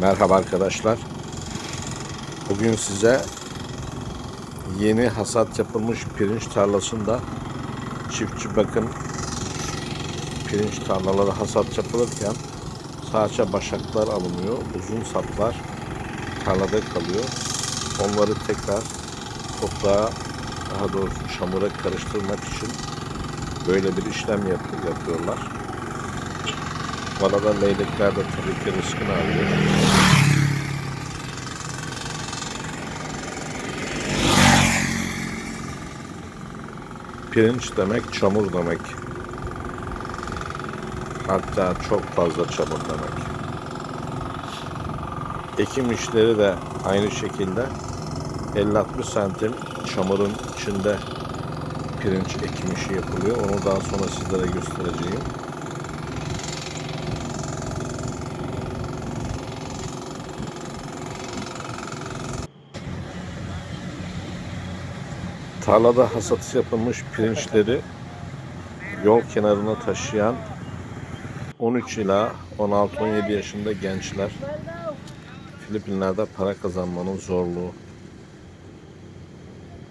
Merhaba arkadaşlar. Bugün size yeni hasat yapılmış pirinç tarlasında çiftçi bakın pirinç tarlaları hasat yapılırken saça başaklar alınıyor. Uzun saplar tarlada kalıyor. Onları tekrar toprağa daha doğrusu çamura karıştırmak için böyle bir işlem yap- yapıyorlar. Bu arada leylekler de tabii ki rızkını arıyor. Pirinç demek çamur demek. Hatta çok fazla çamur demek. Ekim işleri de aynı şekilde 50-60 santim çamurun içinde pirinç ekim işi yapılıyor. Onu daha sonra sizlere göstereceğim. Tarlada hasat yapılmış pirinçleri yol kenarına taşıyan 13 ila 16-17 yaşında gençler Filipinler'de para kazanmanın zorluğu.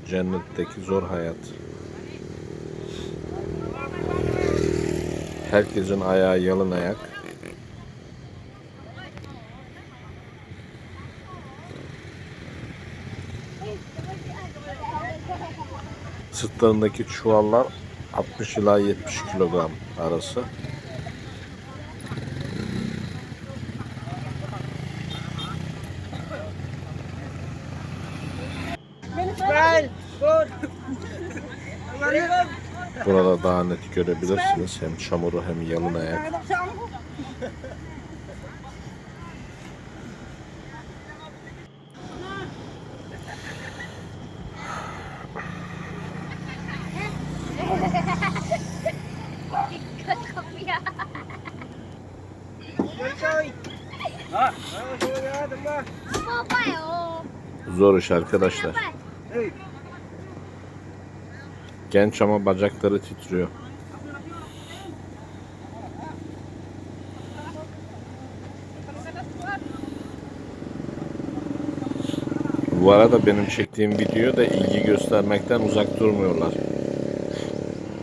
Cennetteki zor hayat. Herkesin ayağı yalın ayak Sırtlarındaki çuvallar 60 ila 70 kilogram arası. Burada daha net görebilirsiniz. Hem çamuru hem yalın ayak. Zor iş arkadaşlar. Genç ama bacakları titriyor. Bu arada benim çektiğim video da ilgi göstermekten uzak durmuyorlar.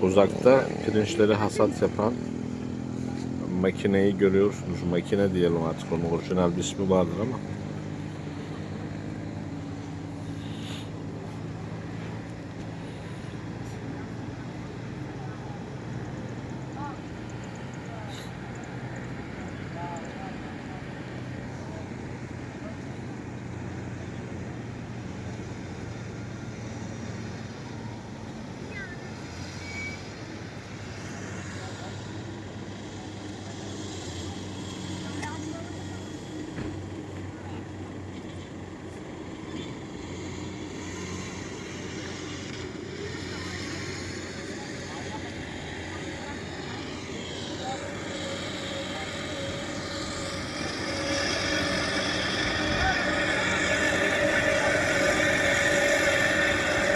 Uzakta pirinçleri hasat yapan makineyi görüyorsunuz. Makine diyelim artık onun orijinal bir ismi vardır ama.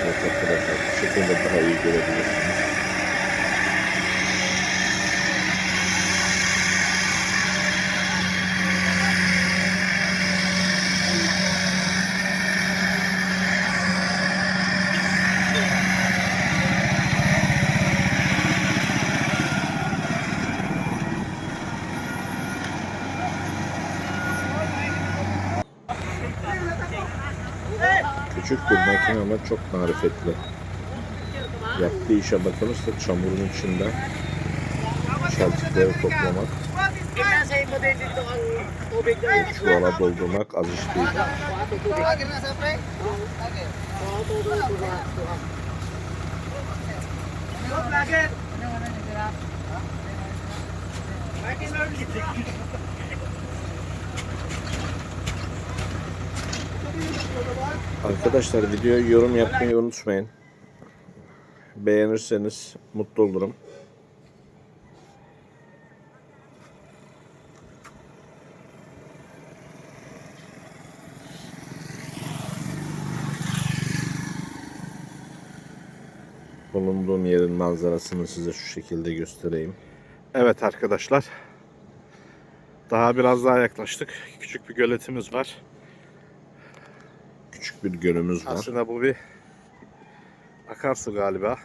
Evet arkadaşlar bu şekilde daha iyi görebilirsiniz. Küçük bir makine ama çok marifetli. Yaptığı işe bakılırsa çamurun içinde çeltikleri toplamak, çuvala doldurmak az iş değil. Arkadaşlar videoya yorum yapmayı unutmayın. Beğenirseniz mutlu olurum. Bulunduğum yerin manzarasını size şu şekilde göstereyim. Evet arkadaşlar. Daha biraz daha yaklaştık. Küçük bir göletimiz var. Küçük bir gölümüz var. Aslında bu bir akarsu galiba.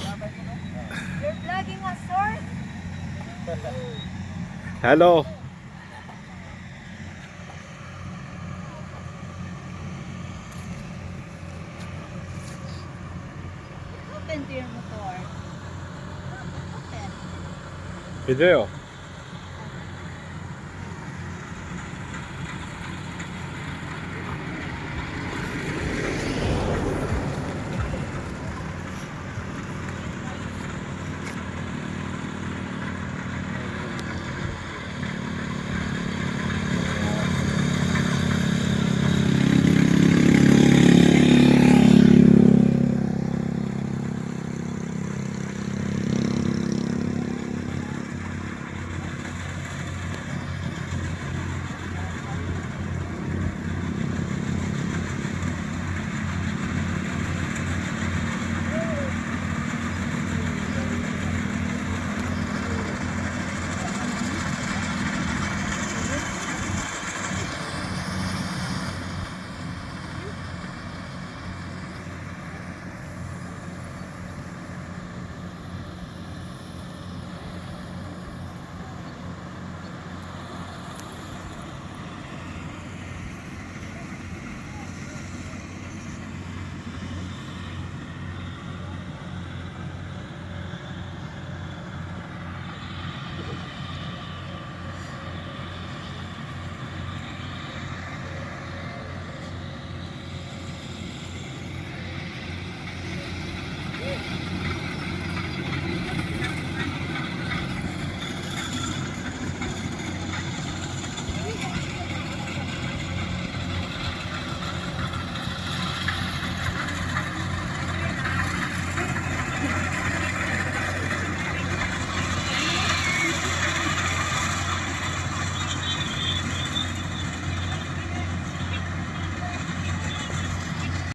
You're vlogging us, sir? Hello. Happened to your motor? Video.